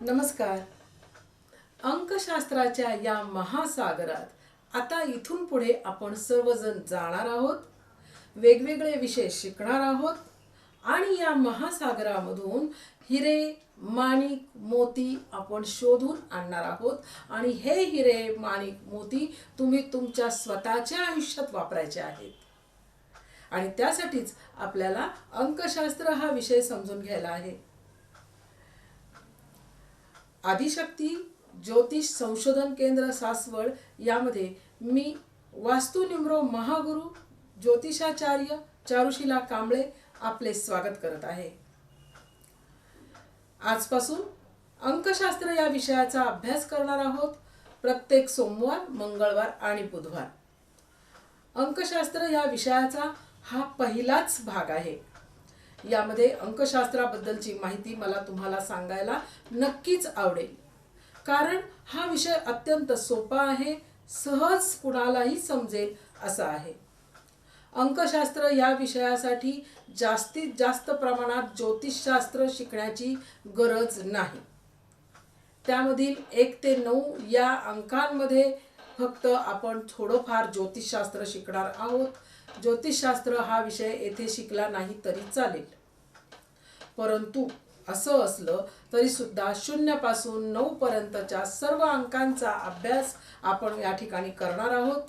नमस्कार. अंकशास्त्राच्या या महासागरात आता इथून पुढे आपण सर्वजण जाणार आहोत वेगवेगळे विषय शिकणार आहोत आणि या महासागरामधून हिरे माणिक मोती आपण शोधून आणणार आहोत. आणि हे हिरे माणिक मोती तुम्ही तुमच्या स्वतःच्या आयुष्यात वापरायचे आहेत. आणि त्यासाठीच आपल्याला अंकशास्त्र हा विषय समजून घ्यायला आहे. आदिशक्ती ज्योतिष संशोधन केंद्र सासवड यामध्ये मी वास्तुनिम्रो महागुरु ज्योतिषाचार्य चारुशिला कांबळे आपले स्वागत करत आहे. आजपासून अंकशास्त्र या विषयाचा अभ्यास करणार आहोत. प्रत्येक सोमवार मंगळवार आणि बुधवार. अंकशास्त्र या विषयाचा हा पहिलाच भाग आहे. यामध्ये अंकशास्त्राबद्दलची माहिती मला तुम्हाला सांगायला नक्कीच आवडेल. कारण हा विषय अत्यंत सोपा आहे सहज कुणालाही समजेल असा आहे. अंकशास्त्र या विषयासाठी जास्तीत जास्त प्रमाणात ज्योतिषशास्त्र शिकण्याची गरज नाही. त्यामधील एक ते नऊ या अंकांमध्ये फक्त आपण थोडंफार ज्योतिषशास्त्र शिकणार आहोत. ज्योतिषशास्त्र हा विषय येथे शिकला नाही तरी चालेल. परंतु असं असलं तरी सुद्धा शून्यपासून नऊ पर्यंतच्या सर्व अंकांचा अभ्यास आपण या ठिकाणी करणार आहोत.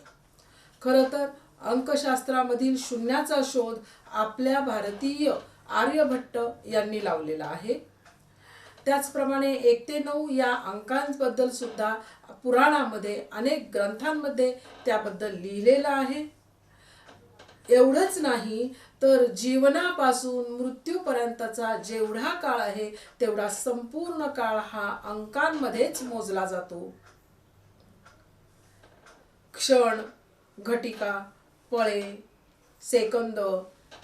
खरं तर अंकशास्त्रामधील शून्याचा शोध आपल्या भारतीय आर्यभट्ट यांनी लावलेला आहे. त्याचप्रमाणे एक ते नऊ या अंकांबद्दल सुद्धा पुराणामध्ये अनेक ग्रंथांमध्ये त्याबद्दल लिहिलेलं आहे. एवढंच नाही तर जीवनापासून मृत्यूपर्यंतचा जेवढा काळ आहे तेवढा संपूर्ण काळ हा अंकांमध्येच मोजला जातो. क्षण घटिका पळे सेकंद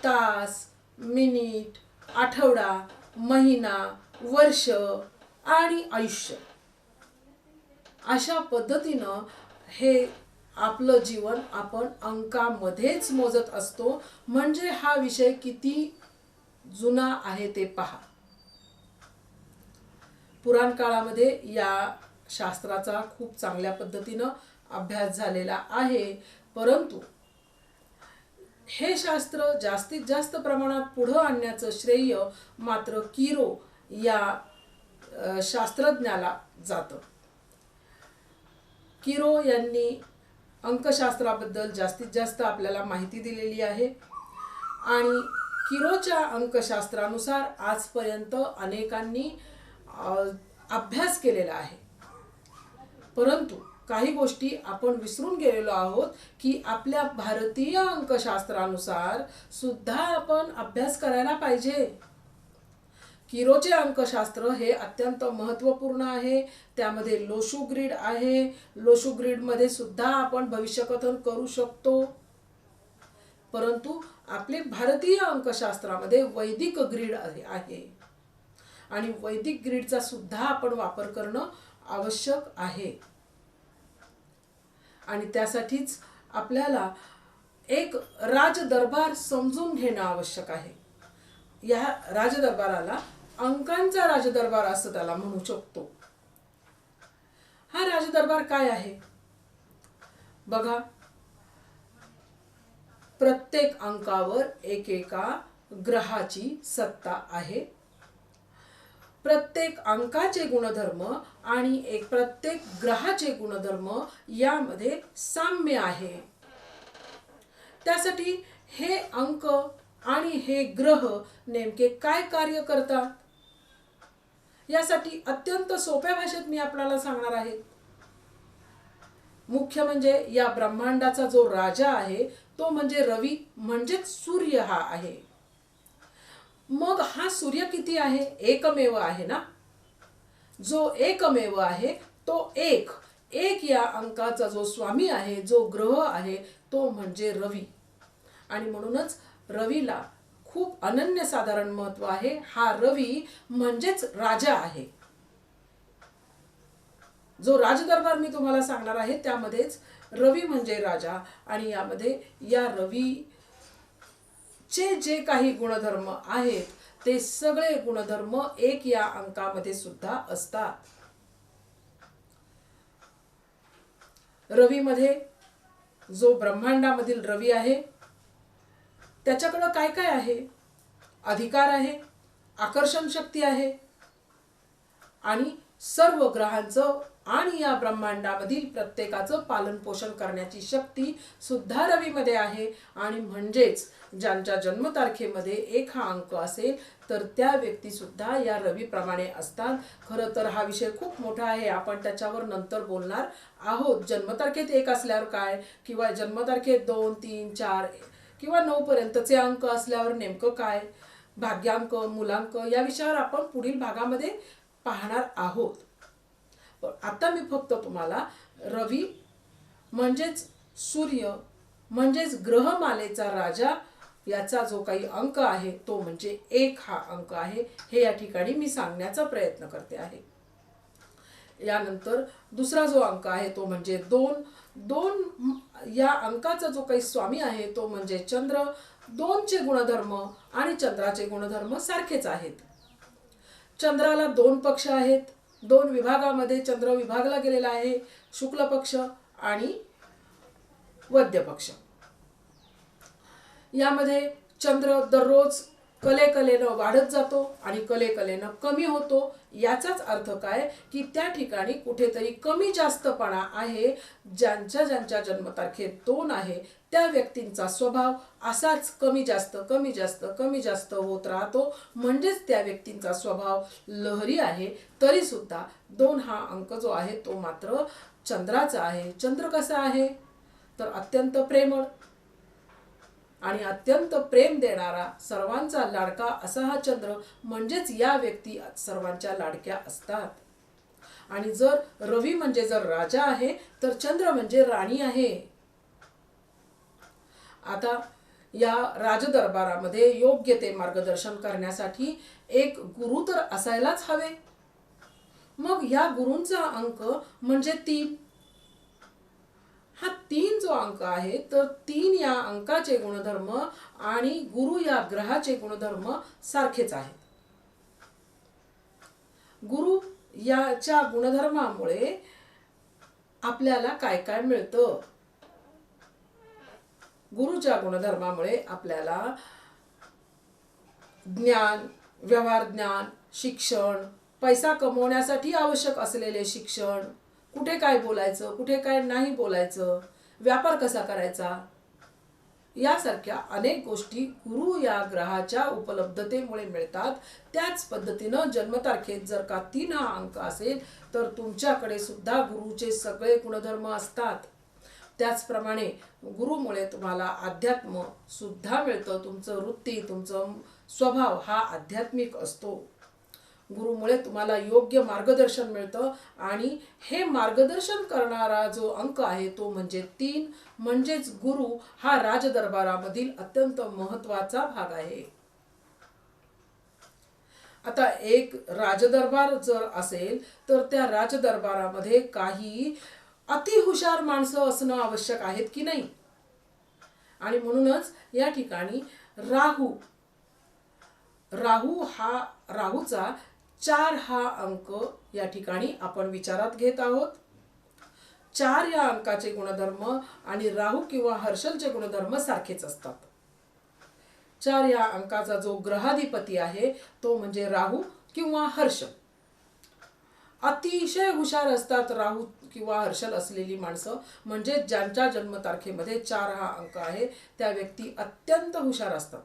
तास मिनिट आठवडा महिना वर्ष आणि आयुष्य. अशा पद्धतीनं हे आपलं जीवन आपण अंकामध्येच मोजत असतो. म्हणजे हा विषय किती जुना आहे ते पहा. पुराण काळामध्ये या शास्त्राचा खूप चांगल्या पद्धतीनं अभ्यास झालेला आहे. परंतु हे शास्त्र जास्तीत जास्त प्रमाणात पुढं आणण्याचं श्रेय मात्र किरो या शास्त्रज्ञाला जातं. किरो यांनी अंकशास्त्राबद्दल जास्तीत जास्त आपल्याला माहिती दिलेली आहे. आणि किरोच्या अंकशास्त्रानुसार आजपर्यंत अनेकांनी अभ्यास केलेला आहे. परंतु काही गोष्टी आपण विसरून गेलेलो आहोत की आपल्या भारतीय अंकशास्त्रानुसार सुद्धा आपण अभ्यास करायला पाहिजे. किरोचे अंकशास्त्र हे अत्यंत महत्त्वपूर्ण आहे. त्यामध्ये लोशू ग्रीड आहे. लोशू ग्रीडमध्ये सुद्धा आपण भविष्यकथन करू शकतो. परंतु आपले भारतीय अंकशास्त्रामध्ये वैदिक ग्रीड आहे. आणि वैदिक ग्रीडचा सुद्धा आपण वापर करणं आवश्यक आहे. आणि त्यासाठीच आपल्याला एक राजदरबार समजून घेणं आवश्यक आहे. या राजदरबाराला अंकांचा राजदरबार असं त्याला म्हणू शकतो. हा राजदरबार काय आहे? बघा. प्रत्येक अंकावर एकेका ग्रहाची सत्ता आहे. प्रत्येक अंकाचे गुणधर्म आणि एक प्रत्येक ग्रहाचे गुणधर्म यामध्ये साम्य आहे. त्यासाठी हे अंक आणि हे ग्रह नेमके काय कार्य करतात? यासाठी अत्यंत सोप्या भाषेत मी आपल्याला सांगणार आहे. मुख्य म्हणजे या ब्रह्मांडाचा जो राजा आहे तो म्हणजे रवी म्हणजेच सूर्य हा आहे. मग हा सूर्य किती आहे? एकमेव आहे ना? जो एकमेव आहे तो एक. एक या अंकाचा जो स्वामी आहे जो ग्रह आहे तो म्हणजे रवी. आणि म्हणूनच रवीला खूप अनन्यसाधारण महत्त्व आहे. हा रवी म्हणजेच राजा आहे. जो राजदरबार मी तुम्हाला सांगणार आहे त्यामध्येच रवी म्हणजे राजा आणि यामध्ये या रवी चे जे काही गुणधर्म आहेत ते सगळे गुणधर्म एक या अंकामध्ये सुद्धा असतात. रवीमध्ये जो ब्रह्मांडामधील रवी आहे त्याच्याकडं काय काय आहे? अधिकार आहे आकर्षण शक्ती आहे. आणि सर्व ग्रहांचं आणि या ब्रह्मांडामधील प्रत्येकाचं पालन पोषण करण्याची शक्ती सुद्धा रवीमध्ये आहे. आणि म्हणजेच ज्यांच्या जन्मतारखेमध्ये एक हा अंक असेल तर त्या व्यक्तीसुद्धा या रवीप्रमाणे असतात. खरं तर हा विषय खूप मोठा आहे. आपण त्याच्यावर नंतर बोलणार आहोत. जन्मतारखेत एक असल्यावर काय? किंवा जन्मतारखेत दोन तीन चार किंवा नऊ पर्यंतचे अंक असल्यावर नेमकं काय? भाग्यांक मुलांक या विषयावर आपण पुढील भागामध्ये पाहणार आहोत. आता मी फक्त तुम्हाला रवी म्हणजेच सूर्य म्हणजेच ग्रहमालेचा राजा याचा जो काही अंक आहे तो म्हणजे एक हा अंक आहे हे या ठिकाणी मी सांगण्याचा प्रयत्न करते आहे. यानंतर दुसरा जो अंक आहे तो म्हणजे दोन. दोन या अंकाचा जो काही स्वामी आहे तो म्हणजे चंद्र. दोनचे गुणधर्म आणि चंद्राचे गुणधर्म सारखेच आहेत. चंद्राला दोन पक्ष आहेत. दोन विभागामध्ये चंद्र विभागला गेलेला आहे शुक्ल पक्ष आणि वद्य पक्ष. यामध्ये चंद्र दररोज कलेकलेनं वाढत जातो आणि कलेकलेनं कमी होतो. याचाच अर्थ काय? की त्या ठिकाणी कुठेतरी कमी जास्तपणा आहे. ज्यांच्या ज्यांच्या जन्मतारखेत दोन आहे त्या व्यक्तींचा स्वभाव असाच कमी जास्त कमी जास्त कमी जास्त होत राहतो. म्हणजेच त्या व्यक्तींचा स्वभाव लहरी आहे तरीसुद्धा दोन हा अंक जो आहे तो मात्र चंद्राचा आहे. चंद्र कसा आहे? तर अत्यंत प्रेमळ आणि अत्यंत प्रेम देणारा सर्वांचा लाडका असा हा चंद्र म्हणजेच या व्यक्ती सर्वांच्या लाडक्या असतात. आणि जर रवी म्हणजे जर राजा आहे तर चंद्र म्हणजे राणी आहे. आता या राजदरबारामध्ये योग्य ते मार्गदर्शन करण्यासाठी एक गुरु तर असायलाच हवे. मग या गुरूंचा अंक म्हणजे तीन. हा तीन जो अंक आहे तर तीन या अंकाचे गुणधर्म आणि गुरु या ग्रहाचे गुणधर्म सारखेच आहेत. गुरु याच्या गुणधर्मामुळे आपल्याला काय काय मिळतं? गुरुच्या गुणधर्मामुळे आपल्याला ज्ञान व्यवहार ज्ञान शिक्षण पैसा कमवण्यासाठी आवश्यक असलेले शिक्षण कुठे काय बोलायचं कुठे काय नाही बोलायचं व्यापार कसा करायचा? यासारख्या अनेक गोष्टी गुरु या ग्रहाच्या उपलब्धतेमुळे मिळतात. त्याच पद्धतीनं जन्मतारखेत जर का तीन हा अंक असेल तर तुमच्याकडे सुद्धा गुरुचे सगळे गुणधर्म असतात. त्याचप्रमाणे गुरुमुळे तुम्हाला अध्यात्म सुद्धा मिळतं. तुमचं वृत्ती तुमचं स्वभाव हा आध्यात्मिक असतो. गुरुमुळे तुम्हाला योग्य मार्गदर्शन मिळतं. आणि हे मार्गदर्शन करणारा जो अंक आहे तो म्हणजे तीन. म्हणजेच गुरु हा राजदरबारामधील अत्यंत महत्त्वाचा भाग आहे. आता एक राजदरबार जर असेल तर त्या राजदरबारामध्ये काही अतिहुशार माणसं असणं आवश्यक आहेत की नाही? आणि म्हणूनच या ठिकाणी राहू. राहू हा राहूचा चार हा अंक या ठिकाणी आपण विचारात घेत आहोत. चार या अंकाचे गुणधर्म आणि राहू किंवा हर्षलचे गुणधर्म सारखेच असतात. चार या अंकाचा जो ग्रहाधिपती आहे तो म्हणजे राहू किंवा हर्ष. अतिशय हुशार असतात राहू किंवा हर्षल असलेली माणसं म्हणजे ज्यांच्या जन्मतारखेमध्ये चार हा अंक आहे त्या व्यक्ती अत्यंत हुशार असतात.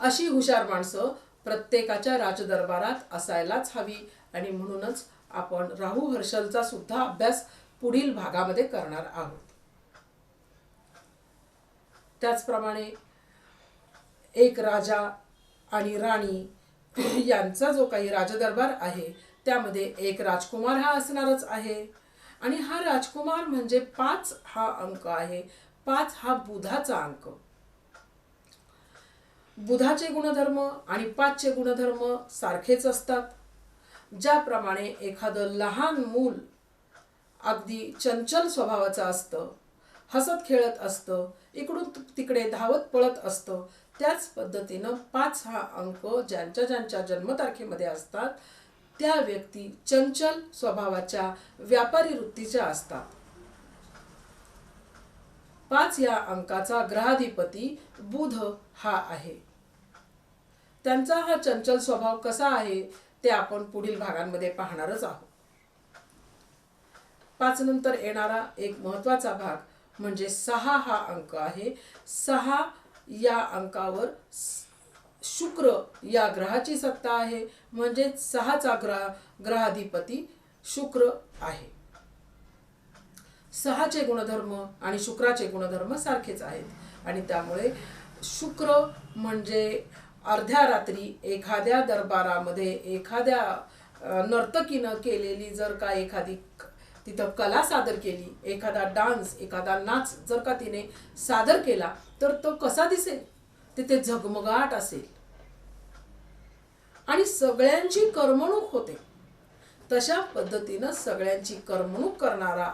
अशी हुशार माणसं प्रत्येकाच्या राजदरबारात असायलाच हवी. आणि म्हणूनच आपण राहू हर्षलचा सुद्धा अभ्यास पुढील भागामध्ये करणार आहोत. त्याचप्रमाणे एक राजा आणि राणी यांचा जो काही राजदरबार आहे त्यामध्ये एक राजकुमार हा असणारच आहे. आणि हा राजकुमार म्हणजे पाच हा अंक आहे. पाच हा बुधाचा अंक. बुधाचे गुणधर्म आणि पाचचे गुणधर्म सारखेच असतात. ज्याप्रमाणे एखादं लहान मूल अगदी चंचल स्वभावाचं असतं हसत खेळत असतं इकडून तिकडे धावत पळत असतं त्याच पद्धतीनं पाच हा अंक ज्यांच्या ज्यांच्या जन्मतारखेमध्ये असतात त्या व्यक्ती चंचल स्वभावाच्या व्यापारी वृत्तीच्या असतात. पाच या अंकाचा ग्रहाधिपती बुध हा आहे. त्यांचा हा चंचल स्वभाव कसा आहे ते आपण पुढील भागांमध्ये पाहणारच आहोत. पाच नंतर येणारा एक महत्त्वाचा भाग म्हणजे सहा हा अंक आहे. सहा या अंकावर शुक्र या ग्रहाची सत्ता आहे. म्हणजे सहाचा ग्रह ग्रहाधिपती शुक्र आहे. सहाचे गुणधर्म आणि शुक्राचे गुणधर्म सारखेच आहेत. आणि त्यामुळे शुक्र म्हणजे अर्ध्या रात्री एखाद्या दरबारामध्ये एखाद्या नर्तकीनं केलेली जर का एखादी तिथं कला सादर केली एखादा डान्स एखादा नाच जर का तिने सादर केला तर तो कसा दिसेल? तिथे झगमगाट असेल. आणि सगळ्यांची करमणूक होते. तशा पद्धतीनं सगळ्यांची करमणूक करणारा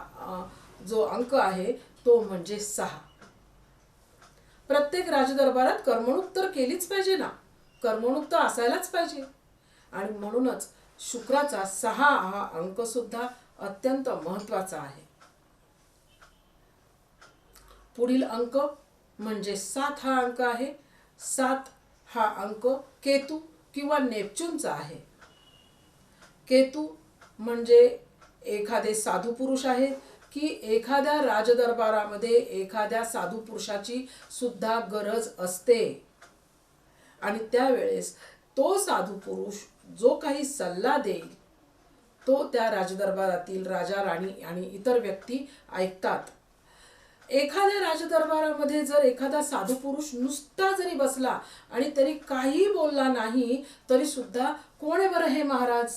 जो अंक आहे तो म्हणजे सहा. प्रत्येक राजदरबारात करमणूक तर केलीच पाहिजे ना. कर्मणूक तर असायलाच पाहिजे. आणि म्हणूनच शुक्राचा सहा हा अंक सुद्धा अत्यंत महत्त्वाचा आहे. पुढील अंक म्हणजे सात हा अंक आहे. सात हा अंक केतू किंवा नेपच्यूनचा आहे. केतू म्हणजे एखादे साधू पुरुष आहेत की एखाद्या राजदरबारामध्ये एखाद्या साधू पुरुषाची सुद्धा गरज असते. आणि त्यावेळेस तो साधू पुरुष जो काही सल्ला देईल तो त्या राजदरबारातील राजा राणी आणि इतर व्यक्ती ऐकतात. एखाद्या राजदरबारामध्ये जर एखादा साधू पुरुष नुसता जरी बसला आणि तरी काही बोलला नाही तरी सुद्धा कोण बरं हे महाराज?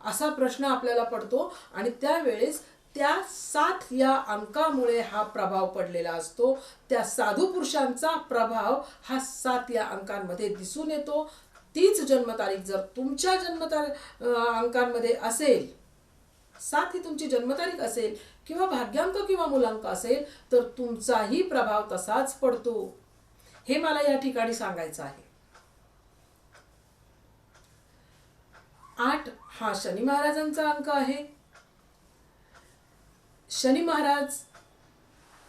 असा प्रश्न आपल्याला पडतो आणि त्यावेळेस त्या सात या अंकामुळे हा प्रभाव पडलेला असतो. त्या साधू पुरुषांचा प्रभाव हा सात या अंकांमध्ये दिसून येतो. तीच जन्मतारीख जर तुमच्या जन्मतारी अंकांमध्ये असेल सात ही तुमची जन्मतारीख असेल किंवा भाग्यांक किंवा मुलांक असेल तर तुमचाही प्रभाव तसाच पडतो. हे मला या ठिकाणी सांगायचं आहे. आठ हा शनी महाराजांचा अंक आहे. शनी महाराज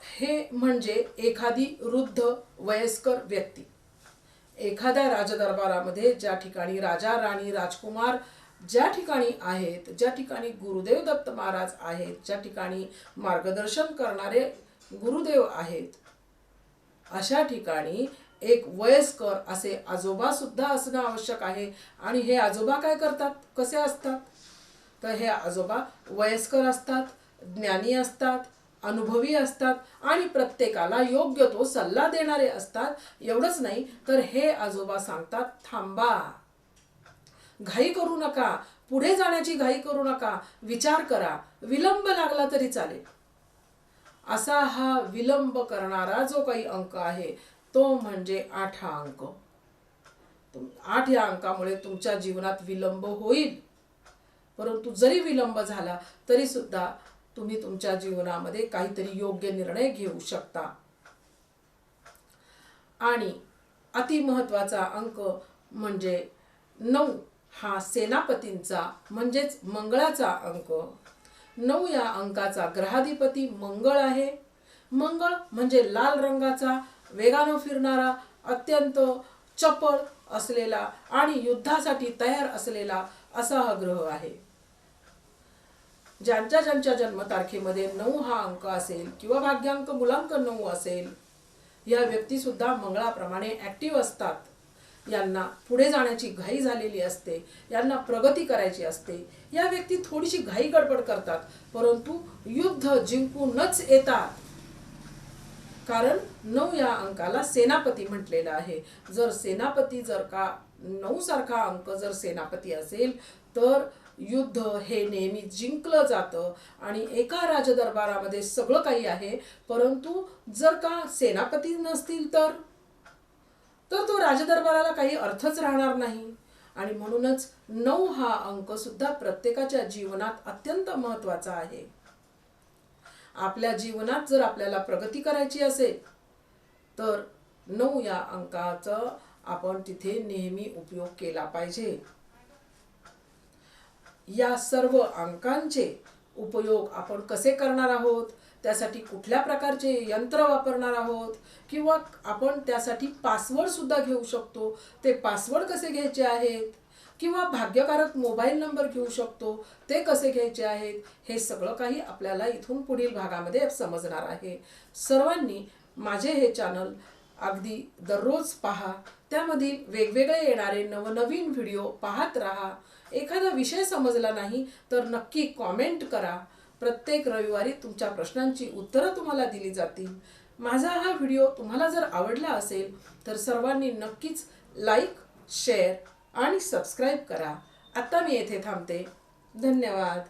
हे म्हणजे एखादी वृद्ध वयस्कर व्यक्ती. एखाद्या राजदरबारामध्ये ज्या ठिकाणी राजा राणी राजकुमार ज्या ठिकाणी आहेत ज्या ठिकाणी गुरुदेव दत्त महाराज आहेत ज्या ठिकाणी मार्गदर्शन करणारे गुरुदेव आहेत अशा ठिकाणी एक वयस्कर असे आजोबा सुद्धा असणं आवश्यक आहे. आणि हे आजोबा काय करतात? कसे असतात? तर हे आजोबा वयस्कर असतात. ज्ञानी असतात अनुभवी असतात आणि प्रत्येकाला योग्य तो सल्ला देणारे असतात. एवढंच नाही तर हे आजोबा सांगतात थांबा. घाई करू नका. पुढे जाण्याची घाई करू नका. विचार करा. विलंब लागला तरी चालेल. असा हा विलंब करणारा जो काही अंक आहे तो म्हणजे आठ हा अंक. आठ या अंकामुळे तुमच्या जीवनात विलंब होईल. परंतु जरी विलंब झाला तरी सुद्धा तुम्ही तुमच्या जीवनामध्ये काहीतरी योग्य निर्णय घेऊ शकता. आणि अतिमहत्वाचा अंक म्हणजे नऊ हा सेनापतींचा म्हणजेच मंगळाचा अंक. नऊ या अंकाचा ग्रहाधिपती मंगळ आहे. मंगळ म्हणजे लाल रंगाचा वेगानं फिरणारा अत्यंत चपळ असलेला आणि युद्धासाठी तयार असलेला असा हा ग्रह आहे. ज्यांच्या ज्यांच्या जन्मतारखेमध्ये नऊ हा अंक असेल किंवा भाग्यांक मुलांक नऊ असेल या व्यक्ती सुद्धा मंगळाप्रमाणे ऍक्टिव्ह असतात. यांना पुढे जाण्याची घाई झालेली असते यांना प्रगती करायची असते. या व्यक्ती थोडीशी घाई गडबड करतात परंतु युद्ध जिंकूनच येतात. कारण नऊ या अंकाला सेनापती म्हटलेलं आहे. जर सेनापती जर का नऊ सारखा अंक जर सेनापती असेल तर युद्ध हे नेहमी जिंकलं जातं आणि एका राजदरबारामध्ये सगळं काही आहे परंतु जर का सेनापती नसतील तर? तर तो राजदरबाराला काही अर्थच राहणार नाही. आणि म्हणूनच नऊ हा अंक सुद्धा प्रत्येकाच्या जीवनात अत्यंत महत्त्वाचा आहे. आपल्या जीवनात जर आपल्याला प्रगती करायची असेल तर नऊ या अंकाचं आपण तिथे नेहमी उपयोग केला पाहिजे. या सर्व अंकांचे उपयोग आपण कसे करणार आहोत? त्यासाठी कुठल्या प्रकारचे यंत्र वापरणार आहोत? किंवा आपण त्यासाठी पासवर्डसुद्धा घेऊ शकतो. ते पासवर्ड कसे घ्यायचे आहेत? किंवा भाग्यकारक मोबाईल नंबर घेऊ शकतो. ते कसे घ्यायचे आहेत? हे सगळं काही आपल्याला इथून पुढील भागामध्ये समजणार आहे. सर्वांनी माझे हे चॅनल अगदी दररोज पहा. त्यामधील वेगवेगळे येणारे नवनवीन व्हिडिओ पाहत राहा. एखादा विषय समजला नाही तर नक्की कॉमेंट करा. प्रत्येक रविवारी तुमच्या प्रश्नांची उत्तरं तुम्हाला दिली जातील. माझा हा व्हिडिओ तुम्हाला जर आवडला असेल तर सर्वांनी नक्कीच लाईक शेअर आणि सबस्क्राईब करा. आत्ता मी येथे थांबते. धन्यवाद.